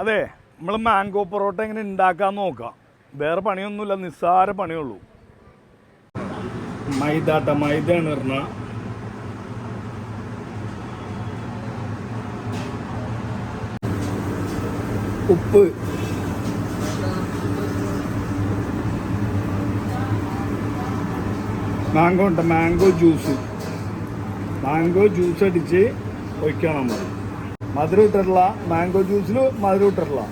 അതെ നമ്മൾ മാംഗോ പൊറോട്ട എങ്ങനെ ഉണ്ടാക്കാൻ നോക്കാം. വേറെ പണിയൊന്നുമില്ല നിസ്സാര പണിയുള്ളൂ. മൈദാട്ട മൈദയാണ് ഇറങ്ങ ഉപ്പ്. മാംഗോ ഉണ്ട് മാംഗോ ജ്യൂസ്. മാംഗോ ജ്യൂസ് അടിച്ച് ഒഴിക്കണം നമ്മൾ മധുരം ഇട്ടിട്ടുള്ള മാംഗോ ജ്യൂസിൽ മധുരം ഇട്ടിട്ടുള്ള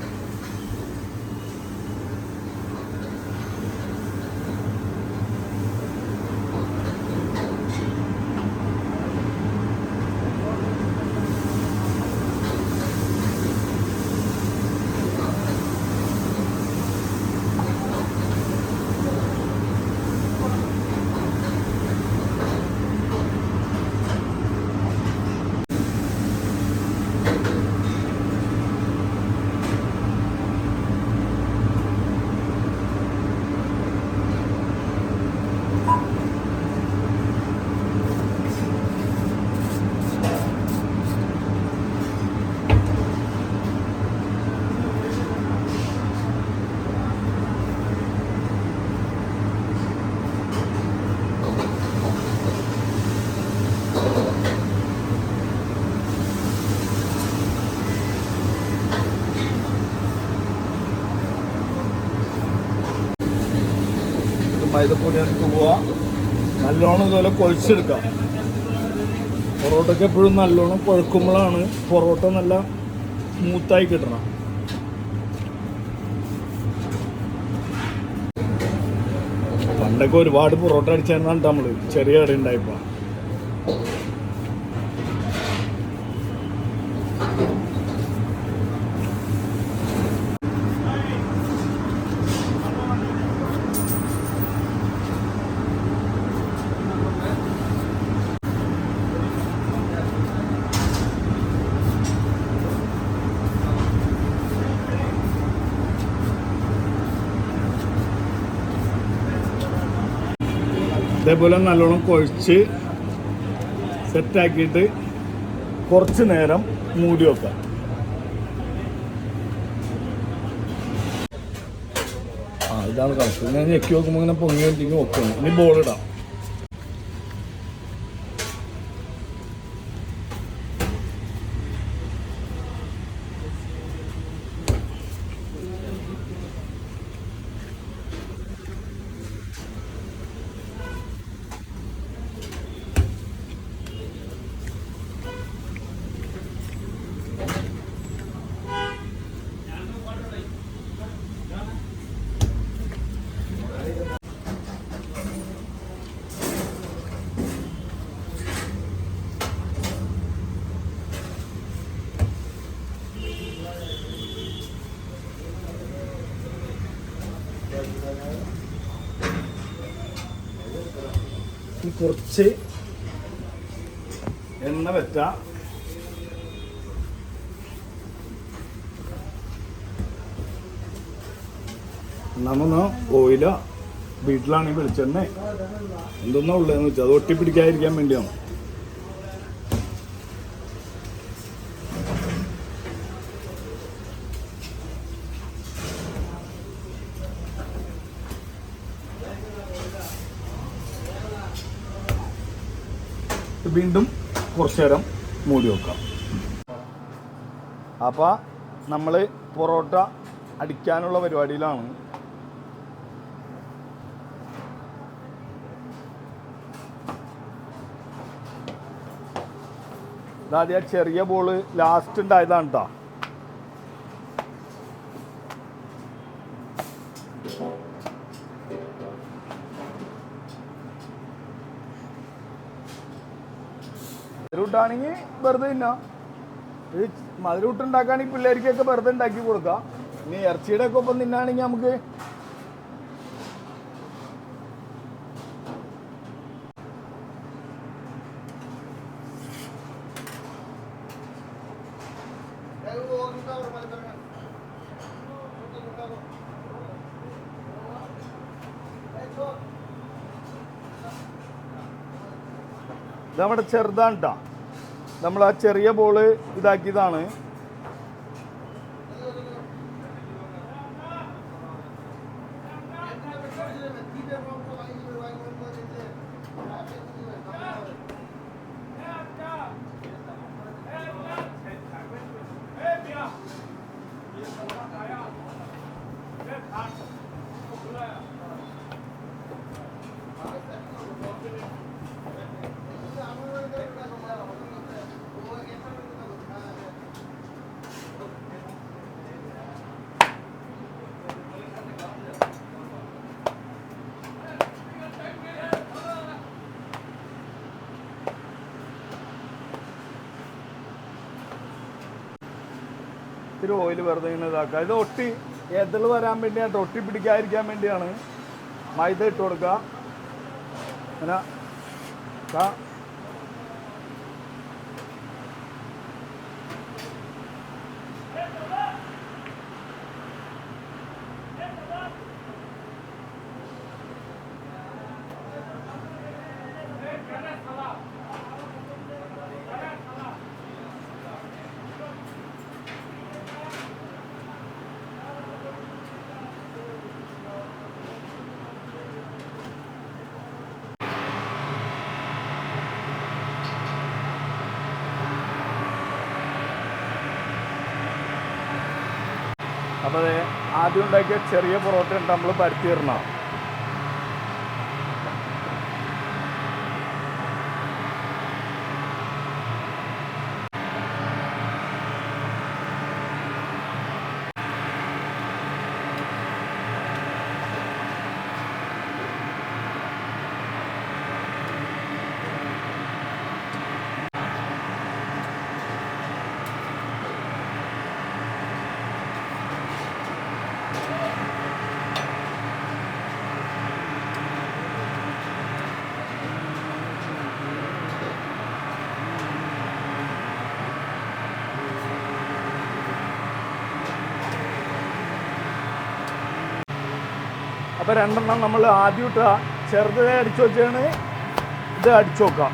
മൈദപ്പൊടി എടുത്ത് പോവാ. നല്ലോണം ഇതുപോലെ കുഴച്ചെടുക്കാം. പൊറോട്ടയ്ക്ക് എപ്പോഴും നല്ലോണം കുഴക്കുമ്പോഴാണ് പൊറോട്ട നല്ല സ്മൂത്തായി കിട്ടണം. പണ്ടൊക്കെ ഒരുപാട് പൊറോട്ട അടിച്ചായിരുന്നു നമ്മൾ. ചെറിയ കട ഉണ്ടായപ്പോ ഇതേപോലെ നല്ലോണം കുഴച്ച് സെറ്റാക്കിയിട്ട് കുറച്ച് നേരം മൂടി വെക്കാം ആ ഇതാണ് കണക്ക് ഞാൻ ഞെക്കി നോക്കുമ്പോൾ ഇങ്ങനെ പൊങ്ങി വെച്ചിട്ട് വെക്കണം ഇനി ബോൾ ഇടാം കുറച്ച് എണ്ണ വെച്ച നമ്മന്ന് ഓയിലോ വീട്ടിലാണെങ്കിൽ വെളിച്ചെണ്ണ. എന്തൊന്നാ ഉള്ളതെന്ന് വെച്ചാൽ അത് ഒട്ടിപ്പിടിക്കാതിരിക്കാൻ വേണ്ടിയാണ്. വീണ്ടും കുറച്ചു നേരം മൂടി വെക്കാം. അപ്പോൾ നമ്മൾ പൊറോട്ട അടിക്കാനുള്ള പരിപാടിയിലാണ്. ഇതാദ്യം ആ ചെറിയ ബോൾ ലാസ്റ്റ് ഉണ്ടായതാണ് കേട്ടോ മധുരൂട്ടാണെങ്കിൽ വെറുതെ തിന്നാം. ഇത് മധുരൂട്ട് ഉണ്ടാക്കുകയാണെങ്കിൽ പിള്ളേർക്കൊക്കെ വെറുതെ ഉണ്ടാക്കി കൊടുക്കാം. ഇനി ഇറച്ചിയുടെ ഒക്കെ ഒപ്പം തിന്നാണെങ്കിൽ നമുക്ക് നമ്മുടെ ചെറുതാണ് കേട്ടോ നമ്മൾ ആ ചെറിയ ബോൾ ഇതാക്കിയതാണ്. ഇത്തിരി ഓയിൽ വെറുതെ ഇങ്ങനെ ഇതാക്കുക. ഇത് ഒട്ടി എതിൾ വരാൻ വേണ്ടിയാണ് ഒട്ടി പിടിക്കാതിരിക്കാൻ വേണ്ടിയാണ് മൈദ ഇട്ട് കൊടുക്കുക. അങ്ങനെ അപ്പോൾ ആദ്യം ഉണ്ടാക്കിയ ചെറിയ പൊറോട്ട ഉണ്ട് നമ്മൾ പരത്തിയിടണം അപ്പോൾ രണ്ടെണ്ണം നമ്മൾ ആദ്യം ഇട്ടുക ചെറുത് അടിച്ചു വെച്ചാണ് ഇത് അടിച്ചു നോക്കാം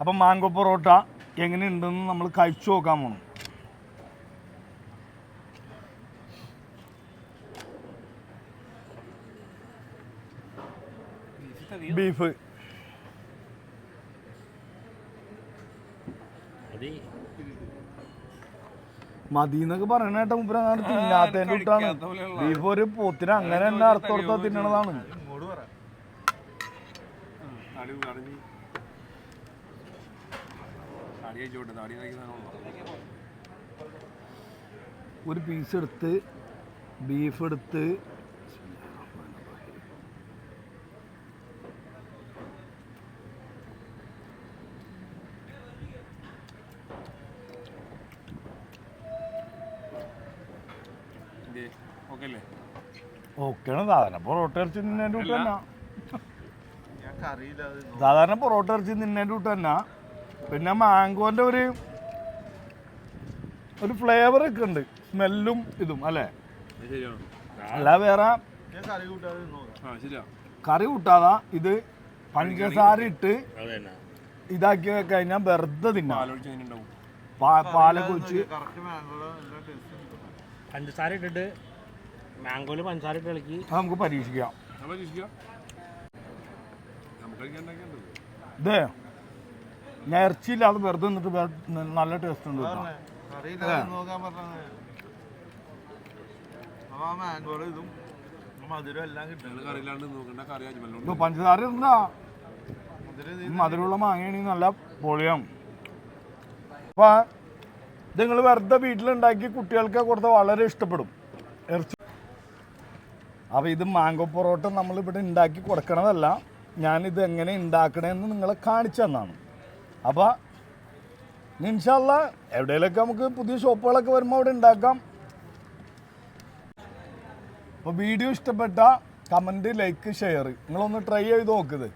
അപ്പം മാങ്കോ പൊറോട്ട എങ്ങനെയുണ്ടെന്ന് നമ്മൾ കഴിച്ചു നോക്കാൻ പോണം. ബീഫ്. മതി. എന്നൊക്കെ പറയണ കേട്ട മുപ്പര തിന്നാത്തതിന്റെ ഇട്ടാണ് ബീഫ് ഒരു പോത്തിന് അങ്ങനെ തന്നെ അർത്ഥോർത്ത തിന്നണതാണ്. അയച്ചോട്ടെ താടി ഒരു പീസ് എടുത്ത് ബീഫ് എടുത്ത്. ഇതേ ഓക്കെ അല്ലേ ഓക്കെയാണ്. സാധാരണ പൊറോട്ട ഇറച്ചി നിന്നതിന്റെ കൂട്ട് തന്നെ. സാധാരണ പൊറോട്ട ഇറച്ചി നിന്നതിന്റെ കൂട്ട് തന്നെ. പിന്നെ മാംഗോന്റെ ഒരു ഒരു ഫ്ലേവർ ഒക്കെ ഉണ്ട്. സ്മെല്ലും ഇതും അല്ലേ? ശരിയാണ് അല്ല വേറെ കറി കൂട്ടാതെ. ഇത് പഞ്ചസാര ഇട്ട് ഇതാക്കി കഴിഞ്ഞാൽ വെറുതെ തിന്നാം. പാലൊക്കെ ഒഴിച്ച് പഞ്ചസാര ഇട്ടിട്ട് മാംഗോൽ പഞ്ചസാര ഇട്ട് ഇളക്കി. അത് നമുക്ക് പരീക്ഷിക്കാം. ഇതേ ഞാൻ ഇറച്ചിയില്ലാതെ വെറുതെ നിന്നിട്ട് നല്ല ടേസ്റ്റ് ഉണ്ട് ഇതും പഞ്ചസാര എന്താ മധുരമുള്ള മാങ്ങയാണെങ്കിൽ നല്ല പൊളിയാം അപ്പൊ ഇത് നിങ്ങൾ വെറുതെ വീട്ടിലുണ്ടാക്കി കുട്ടികൾക്ക് കൊടുത്ത വളരെ ഇഷ്ടപ്പെടും. ഇറച്ചി. അപ്പോൾ ഇത് മാങ്കോ പൊറോട്ട നമ്മൾ ഇവിടെ ഉണ്ടാക്കി കൊടുക്കണതല്ല. ഞാനിത് എങ്ങനെ ഉണ്ടാക്കണമെന്ന് നിങ്ങളെ കാണിച്ചു തന്നാണ്. അപ്പോൾ ഇൻഷല്ല എവിടെയെങ്കിലൊക്കെ നമുക്ക് പുതിയ ഷോപ്പുകളൊക്കെ വരുമ്പോൾ അവിടെ ഉണ്ടാക്കാം അപ്പോൾ വീഡിയോ ഇഷ്ടപ്പെട്ട കമന്റ് ലൈക്ക് ഷെയർ നിങ്ങളൊന്ന് ട്രൈ ചെയ്ത് നോക്കുന്നത്